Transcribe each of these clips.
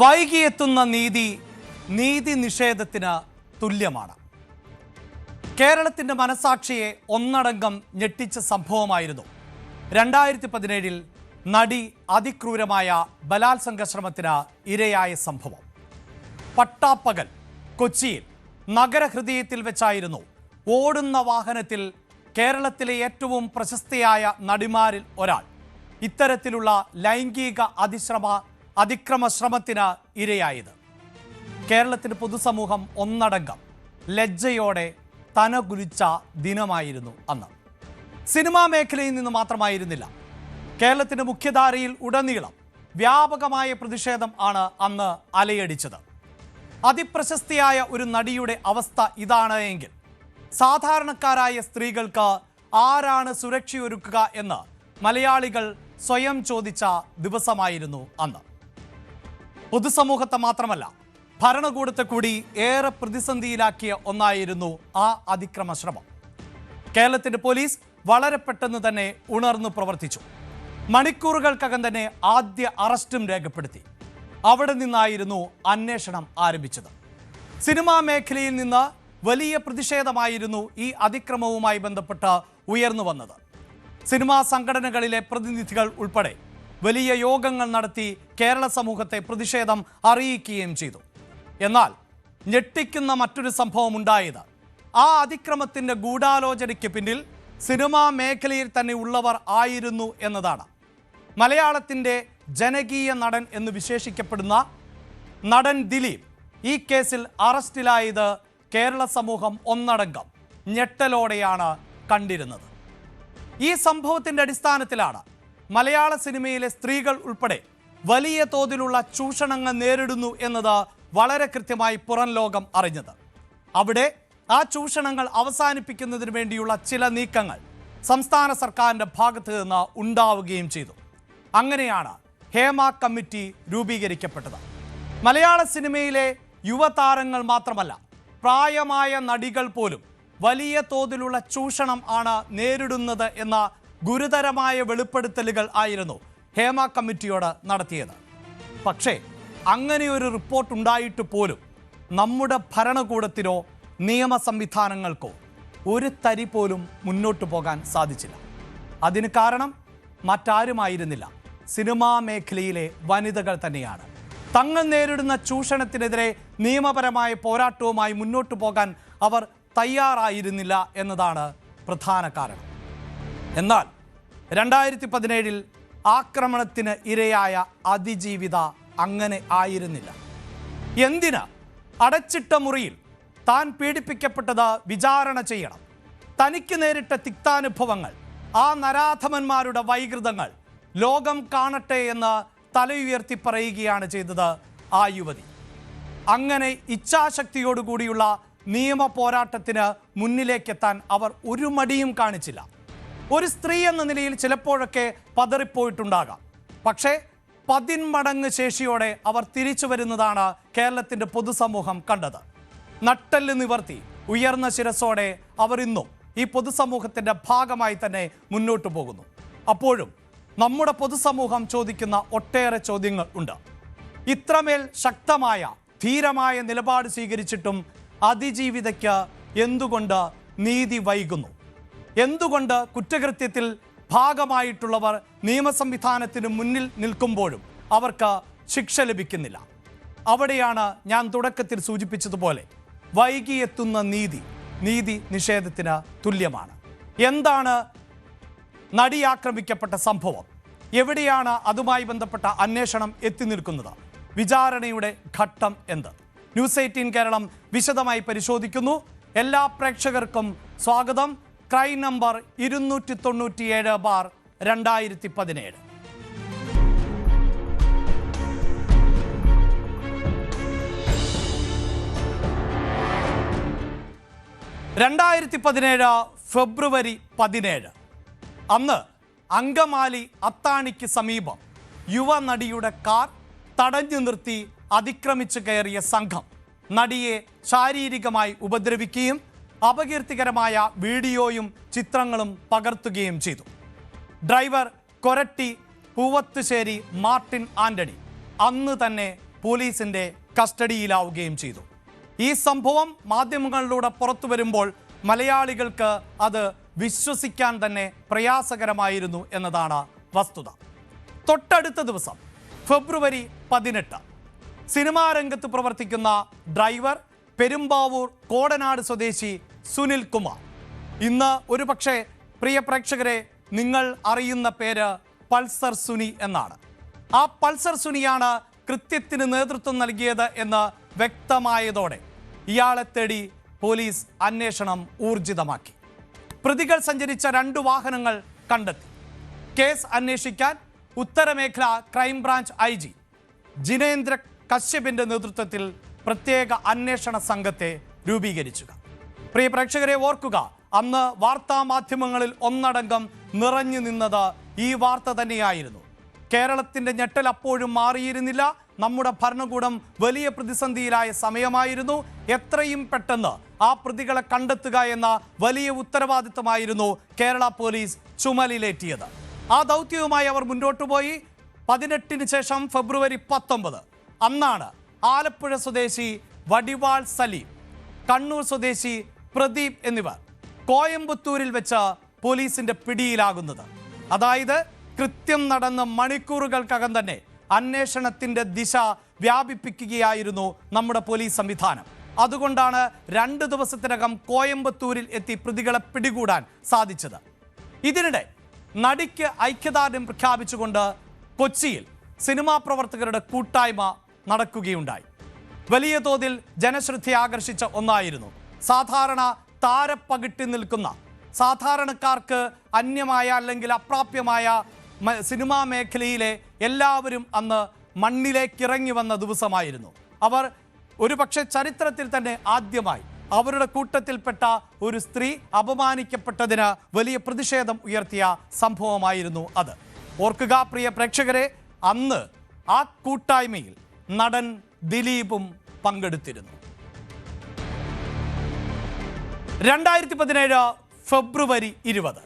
വൈകിയെത്തുന്ന നീതി നീതി നിഷേധത്തിന് തുല്യമാണ്. കേരളത്തിന്റെ മനസാക്ഷിയെ ഒന്നടങ്കം ഞെട്ടിച്ച സംഭവമായിരുന്നു. രണ്ടായിരത്തി പതിനേഴിൽ നടി അതിക്രൂരമായ ബലാത്സംഗ ശ്രമത്തിന് ഇരയായ സംഭവം. പട്ടാപ്പകൽ കൊച്ചിയിൽ നഗരഹൃദയത്തിൽ വെച്ചായിരുന്നു ഓടുന്ന വാഹനത്തിൽ കേരളത്തിലെ ഏറ്റവും പ്രശസ്തയായ നടിമാരിൽ ഒരാൾ. ഇത്തരത്തിലുള്ള ലൈംഗിക അതിശ്രമ അതിക്രമ ശ്രമത്തിന് ഇരയായത്. കേരളത്തിന് പൊതുസമൂഹം ഒന്നടങ്കം ലജ്ജയോടെ തന കുലിച്ച ദിനമായിരുന്നു അന്ന്. സിനിമാ മേഖലയിൽ നിന്ന് മാത്രമായിരുന്നില്ല. കേരളത്തിന്റെ മുഖ്യധാരയിൽ ഉടനീളം വ്യാപകമായ പ്രതിഷേധം ആണ് അന്ന് അലയടിച്ചത്. അതിപ്രശസ്തിയായ ഒരു നടിയുടെ അവസ്ഥ ഇതാണ് എങ്കിൽ സാധാരണക്കാരായ സ്ത്രീകൾക്ക് ആരാണ് സുരക്ഷയൊരുക്കുക എന്ന് മലയാളികൾ സ്വയം ചോദിച്ച ദിവസമായിരുന്നു അന്ന്. പൊതുസമൂഹത്തെ മാത്രമല്ല ഭരണകൂടത്തെ കൂടി ഏറെ പ്രതിസന്ധിയിലാക്കിയ ഒന്നായിരുന്നു ആ അതിക്രമ ശ്രമം കേരളത്തിന്റെ പോലീസ് വളരെ പെട്ടെന്ന് തന്നെ ഉണർന്നു പ്രവർത്തിച്ചു. മണിക്കൂറുകൾക്കകം തന്നെ ആദ്യ അറസ്റ്റും രേഖപ്പെടുത്തി. അവിടെ നിന്നായിരുന്നു അന്വേഷണം ആരംഭിച്ചത്. സിനിമാ മേഖലയിൽ നിന്ന് വലിയ പ്രതിഷേധമായിരുന്നു ഈ അതിക്രമവുമായി ബന്ധപ്പെട്ട് ഉയർന്നു വന്നത്. സിനിമാ സംഘടനകളിലെ പ്രതിനിധികൾ ഉൾപ്പെടെ വലിയ യോഗങ്ങൾ നടത്തി കേരള സമൂഹത്തെ പ്രതിഷേധം അറിയിക്കുകയും ചെയ്തു. എന്നാൽ ഞെട്ടിക്കുന്ന മറ്റൊരു സംഭവം ഉണ്ടായത് ആ അതിക്രമത്തിന്റെ ഗൂഢാലോചനയ്ക്ക് പിന്നിൽ സിനിമാ മേഖലയിൽ തന്നെ ഉള്ളവർ ആയിരുന്നു എന്നതാണ്. മലയാളത്തിന്റെ ജനകീയ നടൻ എന്ന് വിശേഷിക്കപ്പെടുന്ന നടൻ ദിലീപ് ഈ കേസിൽ അറസ്റ്റിലായത് കേരള സമൂഹം ഒന്നടങ്കം ഞെട്ടലോടെയാണ് കണ്ടിരുന്നത്. ഈ സംഭവത്തിന്റെ അടിസ്ഥാനത്തിലാണ് മലയാള സിനിമയിലെ സ്ത്രീകൾ ഉൾപ്പെടെ വലിയ തോതിലുള്ള ചൂഷണങ്ങൾ നേരിടുന്നു എന്നത് വളരെ കൃത്യമായി പുറം ലോകം അറിഞ്ഞത്. അവിടെ ആ ചൂഷണങ്ങൾ അവസാനിപ്പിക്കുന്നതിന് വേണ്ടിയുള്ള ചില നീക്കങ്ങൾ സംസ്ഥാന സർക്കാരിന്റെ ഭാഗത്തു നിന്ന് ഉണ്ടാവുകയും ചെയ്തു. അങ്ങനെയാണ് ഹേമ കമ്മിറ്റി രൂപീകരിക്കപ്പെട്ടത്. മലയാള സിനിമയിലെ യുവതാരങ്ങൾ മാത്രമല്ല പ്രായമായ നടികൾ പോലും വലിയ തോതിലുള്ള ചൂഷണം ആണ് നേരിടുന്നത് എന്ന ഗുരുതരമായ വെളിപ്പെടുത്തലുകൾ ആയിരുന്നു ഹേമ കമ്മിറ്റിയോട് നടത്തിയത്. പക്ഷേ അങ്ങനെയൊരു റിപ്പോർട്ട് ഉണ്ടായിട്ട് പോലും നമ്മുടെ ഭരണകൂടത്തിനോ നിയമ സംവിധാനങ്ങൾക്കോ ഒരു തരി പോലും മുന്നോട്ടു പോകാൻ സാധിച്ചില്ല. അതിന് കാരണം മറ്റാരുമായിരുന്നില്ല. സിനിമാ മേഖലയിലെ വനിതകൾ തന്നെയാണ്. തങ്ങൾ നേരിടുന്ന ചൂഷണത്തിനെതിരെ നിയമപരമായ പോരാട്ടവുമായി മുന്നോട്ടു പോകാൻ അവർ തയ്യാറായിരുന്നില്ല എന്നതാണ് പ്രധാന കാരണം. എന്നാൽ രണ്ടായിരത്തി പതിനേഴിൽ ആക്രമണത്തിന് ഇരയായ അതിജീവിത അങ്ങനെ ആയിരുന്നില്ല. എന്തിന്? അടച്ചിട്ട മുറിയിൽ താൻ പീഡിപ്പിക്കപ്പെട്ടത് വിചാരണ ചെയ്യണം. തനിക്ക് നേരിട്ട തിക്താനുഭവങ്ങൾ ആ നരാധമന്മാരുടെ വൈകൃതങ്ങൾ ലോകം കാണട്ടെ എന്ന് തലയുയർത്തി പറയുകയാണ് ചെയ്തത് ആ യുവതി. അങ്ങനെ ഇച്ഛാശക്തിയോടുകൂടിയുള്ള നിയമ പോരാട്ടത്തിന് മുന്നിലേക്കെത്താൻ അവർ ഒരു മടിയും കാണിച്ചില്ല. ഒരു സ്ത്രീ എന്ന നിലയിൽ ചിലപ്പോഴൊക്കെ പതറിപ്പോയിട്ടുണ്ടാകാം. പക്ഷേ പതിന്മടങ്ങ് ശേഷിയോടെ അവർ തിരിച്ചു വരുന്നതാണ് കേരളത്തിന്റെ പൊതുസമൂഹം കണ്ടത്. നട്ടൽ നിവർത്തി ഉയർന്ന ശിരസോടെ അവർ ഇന്നും ഈ പൊതുസമൂഹത്തിന്റെ ഭാഗമായി തന്നെ മുന്നോട്ടു പോകുന്നു. അപ്പോഴും നമ്മുടെ പൊതുസമൂഹം ചോദിക്കുന്ന ഒട്ടേറെ ചോദ്യങ്ങൾ ഉണ്ട്. ഇത്രമേൽ ശക്തമായ ധീരമായ നിലപാട് സ്വീകരിച്ചിട്ടും അതിജീവിതയ്ക്ക് എന്തുകൊണ്ട് നീതി വൈകുന്നു? എന്തുകൊണ്ട് കുറ്റകൃത്യത്തിൽ ഭാഗമായിട്ടുള്ളവർ നിയമസംവിധാനത്തിന് മുന്നിൽ നിൽക്കുമ്പോഴും അവർക്ക് ശിക്ഷ ലഭിക്കുന്നില്ല? അവിടെയാണ് ഞാൻ തുടക്കത്തിൽ സൂചിപ്പിച്ചതുപോലെ വൈകിയെത്തുന്ന നീതി നീതി നിഷേധത്തിന് തുല്യമാണ്. എന്താണ് നടി ആക്രമിക്കപ്പെട്ട സംഭവം? എവിടെയാണ് അതുമായി ബന്ധപ്പെട്ട അന്വേഷണം എത്തി നിൽക്കുന്നത്? വിചാരണയുടെ ഘട്ടം എന്ത്? ന്യൂസ് എയ്റ്റീൻ കേരളം വിശദമായി പരിശോധിക്കുന്നു. എല്ലാ പ്രേക്ഷകർക്കും സ്വാഗതം. ക്രൈ നമ്പർ ഇരുന്നൂറ്റി തൊണ്ണൂറ്റിയേഴ് ബാർ രണ്ടായിരത്തി പതിനേഴ് രണ്ടായിരത്തി പതിനേഴ് ഫെബ്രുവരി പതിനേഴ്. അന്ന് അങ്കമാലി അത്താണിക്ക് സമീപം യുവനടിയുടെ കാർ തടഞ്ഞു നിർത്തി അതിക്രമിച്ചു കയറിയ സംഘം നടിയെ ശാരീരികമായി ഉപദ്രവിക്കുകയും അപകീർത്തികരമായ വീഡിയോയും ചിത്രങ്ങളും പകർത്തുകയും ചെയ്തു. ഡ്രൈവർ കൊരട്ടി പൂവത്തുശ്ശേരി മാർട്ടിൻ ആന്റണി അന്ന് തന്നെ പോലീസിന്റെ കസ്റ്റഡിയിലാവുകയും ചെയ്തു. ഈ സംഭവം മാധ്യമങ്ങളിലൂടെ പുറത്തു വരുമ്പോൾ മലയാളികൾക്ക് അത് വിശ്വസിക്കാൻ തന്നെ പ്രയാസകരമായിരുന്നു എന്നതാണ് വസ്തുത. തൊട്ടടുത്ത ദിവസം ഫെബ്രുവരി പതിനെട്ട് സിനിമാ രംഗത്ത് പ്രവർത്തിക്കുന്ന ഡ്രൈവർ പെരുമ്പാവൂർ കോടനാട് സ്വദേശി സുനിൽ കുമാർ. ഇന്ന് ഒരു പക്ഷേ പ്രിയ പ്രേക്ഷകരെ നിങ്ങൾ അറിയുന്ന പേര് പൾസർ സുനി എന്നാണ്. ആ പൾസർ സുനിയാണ് കൃത്യത്തിന് നേതൃത്വം നൽകിയത് എന്ന് വ്യക്തമായതോടെ ഇയാളെ തേടി പോലീസ് അന്വേഷണം ഊർജിതമാക്കി. പ്രതികൾ സഞ്ചരിച്ച രണ്ട് വാഹനങ്ങൾ കണ്ടെത്തി. കേസ് അന്വേഷിക്കാൻ ഉത്തരമേഖല crime branch I G. Jinendra കശ്യപിന്റെ നേതൃത്വത്തിൽ പ്രത്യേക അന്വേഷണ സംഘത്തെ രൂപീകരിച്ചുക. പ്രിയ പ്രേക്ഷകരെ ഓർക്കുക അന്ന് വാർത്താ മാധ്യമങ്ങളിൽ ഒന്നടങ്കം നിറഞ്ഞു നിന്നത് ഈ വാർത്ത തന്നെയായിരുന്നു. കേരളത്തിന്റെ ഞെട്ടൽ അപ്പോഴും മാറിയിരുന്നില്ല. നമ്മുടെ ഭരണകൂടം വലിയ പ്രതിസന്ധിയിലായ സമയമായിരുന്നു. എത്രയും പെട്ടെന്ന് ആ പ്രതികളെ കണ്ടെത്തുക എന്ന വലിയ ഉത്തരവാദിത്തമായിരുന്നു കേരള പോലീസ് ചുമലിലേറ്റിയത്. ആ ദൗത്യവുമായി അവർ മുന്നോട്ടു പോയി പതിനെട്ടിന് ശേഷം ഫെബ്രുവരി പത്തൊമ്പത്. അന്നാണ് ആലപ്പുഴ സ്വദേശി വടിവാൾ സലീം കണ്ണൂർ സ്വദേശി പ്രദീപ് എന്നിവർ കോയമ്പത്തൂരിൽ വെച്ച് പോലീസിന്റെ പിടിയിലാകുന്നത്. അതായത് കൃത്യം നടന്ന മണിക്കൂറുകൾക്കകം തന്നെ അന്വേഷണത്തിന്റെ ദിശ വ്യാപിപ്പിക്കുകയായിരുന്നു നമ്മുടെ പോലീസ് സംവിധാനം. അതുകൊണ്ടാണ് രണ്ട് ദിവസത്തിനകം കോയമ്പത്തൂരിൽ എത്തി പ്രതികളെ പിടികൂടാൻ സാധിച്ചത്. ഇതിനിടെ നടിക്ക് ഐക്യദാർഢ്യം പ്രഖ്യാപിച്ചുകൊണ്ട് കൊച്ചിയിൽ സിനിമാ പ്രവർത്തകരുടെ കൂട്ടായ്മ നടക്കുകയുണ്ടായി. വലിയ തോതിൽ ജനശ്രദ്ധ ആകർഷിച്ച ഒന്നായിരുന്നു സാധാരണ താരപ്പകിട്ടി നിൽക്കുന്ന സാധാരണക്കാർക്ക് അന്യമായ അല്ലെങ്കിൽ അപ്രാപ്യമായ സിനിമാ മേഖലയിലെ എല്ലാവരും അന്ന് മണ്ണിലേക്ക് ഇറങ്ങി വന്ന ദിവസമായിരുന്നു. അവർ ഒരുപക്ഷെ ചരിത്രത്തിൽ തന്നെ ആദ്യമായി അവരുടെ കൂട്ടത്തിൽപ്പെട്ട ഒരു സ്ത്രീ അപമാനിക്കപ്പെട്ടതിന് വലിയ പ്രതിഷേധം ഉയർത്തിയ സംഭവമായിരുന്നു അത്. ഓർക്കുക പ്രിയ പ്രേക്ഷകരെ അന്ന് ആ കൂട്ടായ്മയിൽ നടൻ ദിലീപും പങ്കെടുത്തിരുന്നു. രണ്ടായിരത്തി പതിനേഴ് ഫെബ്രുവരി ഇരുപത്.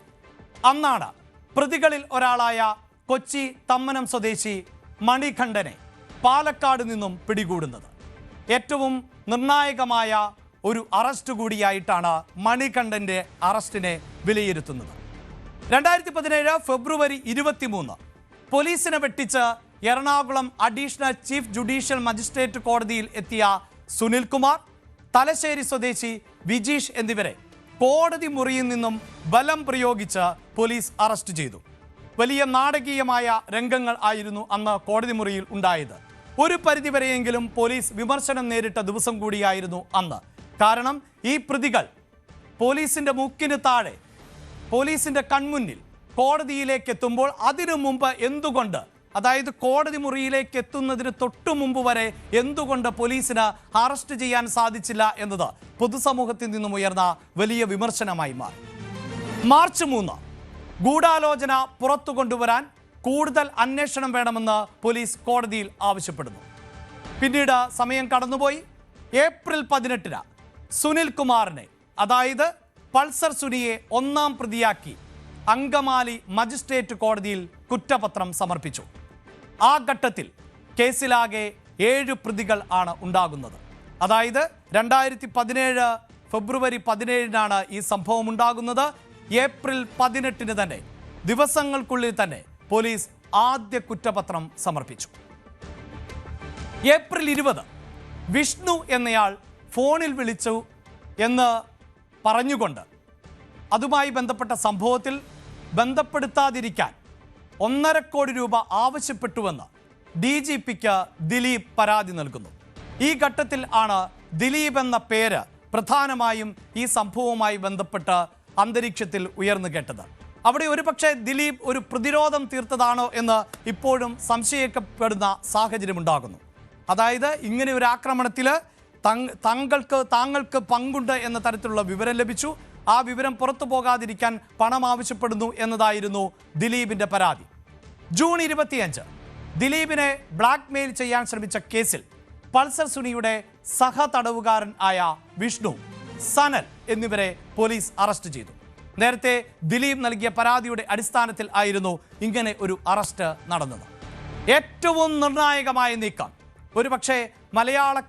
അന്നാണ് പ്രതികളിൽ ഒരാളായ കൊച്ചി തമ്മനം സ്വദേശി മണികണ്ഠനെ പാലക്കാട് നിന്നും പിടികൂടുന്നത്. ഏറ്റവും നിർണായകമായ ഒരു അറസ്റ്റ് കൂടിയായിട്ടാണ് മണികണ്ഠന്റെ അറസ്റ്റിനെ വിലയിരുത്തുന്നത്. രണ്ടായിരത്തി പതിനേഴ് ഫെബ്രുവരി ഇരുപത്തിമൂന്ന് പോലീസിനെ വെട്ടിച്ച് Ernakulam additional chief judicial magistrate കോടതിയിൽ എത്തിയ സുനിൽകുമാർ തലശ്ശേരി സ്വദേശി വിജീഷ് എന്നിവരെ കോടതി മുറിയിൽ നിന്നും ബലം പ്രയോഗിച്ച് പോലീസ് അറസ്റ്റ് ചെയ്തു. വലിയ നാടകീയമായ രംഗങ്ങൾ ആയിരുന്നു അന്ന് കോടതി മുറിയിൽ ഉണ്ടായത്. ഒരു പരിധിവരെയെങ്കിലും പോലീസ് വിമർശനം നേരിട്ട ദിവസം കൂടിയായിരുന്നു അന്ന്. കാരണം ഈ പ്രതികൾ പോലീസിന്റെ മുക്കിന് താഴെ പോലീസിന്റെ കൺമുന്നിൽ കോടതിയിലേക്ക് എത്തുമ്പോൾ അതിനു മുമ്പ് എന്തുകൊണ്ട് അതായത് കോടതി മുറിയിലേക്ക് എത്തുന്നതിന് തൊട്ടു മുമ്പ് വരെ എന്തുകൊണ്ട് പോലീസിന് അറസ്റ്റ് ചെയ്യാൻ സാധിച്ചില്ല എന്നത് പൊതുസമൂഹത്തിൽ നിന്നും ഉയർന്ന വലിയ വിമർശനമായി മാറി. മാർച്ച് മൂന്ന് ഗൂഢാലോചന പുറത്തു കൊണ്ടുവരാൻ കൂടുതൽ അന്വേഷണം വേണമെന്ന് പോലീസ് കോടതിയിൽ ആവശ്യപ്പെടുന്നു. പിന്നീട് സമയം കടന്നുപോയി. ഏപ്രിൽ പതിനെട്ടിന് സുനിൽ കുമാറിനെ അതായത് പൾസർ സുനിയെ ഒന്നാം പ്രതിയാക്കി അങ്കമാലി മജിസ്ട്രേറ്റ് കോടതിയിൽ കുറ്റപത്രം സമർപ്പിച്ചു. ആ ഘട്ടത്തിൽ കേസിലാകെ ഏഴ് പ്രതികൾ ആണ് ഉണ്ടാകുന്നത്. അതായത് രണ്ടായിരത്തി പതിനേഴ് ഫെബ്രുവരി പതിനേഴിനാണ് ഈ സംഭവം ഉണ്ടാകുന്നത്. ഏപ്രിൽ പതിനെട്ടിന് തന്നെ ദിവസങ്ങൾക്കുള്ളിൽ തന്നെ പോലീസ് ആദ്യ കുറ്റപത്രം സമർപ്പിച്ചു. ഏപ്രിൽ ഇരുപത് വിഷ്ണു എന്നയാൾ ഫോണിൽ വിളിച്ചു എന്ന് പറഞ്ഞുകൊണ്ട് അതുമായി ബന്ധപ്പെട്ട സംഭവത്തിൽ ബന്ധപ്പെടുത്താതിരിക്കാൻ ഒന്നര കോടി രൂപ ആവശ്യപ്പെട്ടുവെന്ന് ഡി ജി പിക്ക് ദിലീപ് പരാതി നൽകുന്നു. ഈ ഘട്ടത്തിൽ ആണ് ദിലീപ് എന്ന പേര് പ്രധാനമായും ഈ സംഭവവുമായി ബന്ധപ്പെട്ട് അന്തരീക്ഷത്തിൽ ഉയർന്നു കേട്ടത്. അവിടെ ഒരുപക്ഷെ ദിലീപ് ഒരു പ്രതിരോധം തീർത്തതാണോ എന്ന് ഇപ്പോഴും സംശയിക്കപ്പെടുന്ന സാഹചര്യമുണ്ടാകുന്നു അതായത് ഇങ്ങനെ ഒരു ആക്രമണത്തിൽ തങ്ങൾക്ക് താങ്കൾക്ക് പങ്കുണ്ട് എന്ന തരത്തിലുള്ള വിവരം ലഭിച്ചു. ആ വിവരം പുറത്തു പോകാതിരിക്കാൻ പണം ആവശ്യപ്പെടുന്നു എന്നതായിരുന്നു ദിലീപിന്റെ പരാതി. ജൂൺ ഇരുപത്തിയഞ്ച് ദിലീപിനെ ബ്ലാക്ക് മെയിൽ ചെയ്യാൻ ശ്രമിച്ച കേസിൽ പൾസർ സുനിയുടെ സഹ തടവുകാരൻ ആയ വിഷ്ണു സനൽ എന്നിവരെ പോലീസ് അറസ്റ്റ് ചെയ്തു. നേരത്തെ ദിലീപ് നൽകിയ പരാതിയുടെ അടിസ്ഥാനത്തിൽ ആയിരുന്നു ഇങ്ങനെ ഒരു അറസ്റ്റ് നടന്നത്. ഏറ്റവും നിർണായകമായ നീക്കം. ഒരുപക്ഷെ മലയാള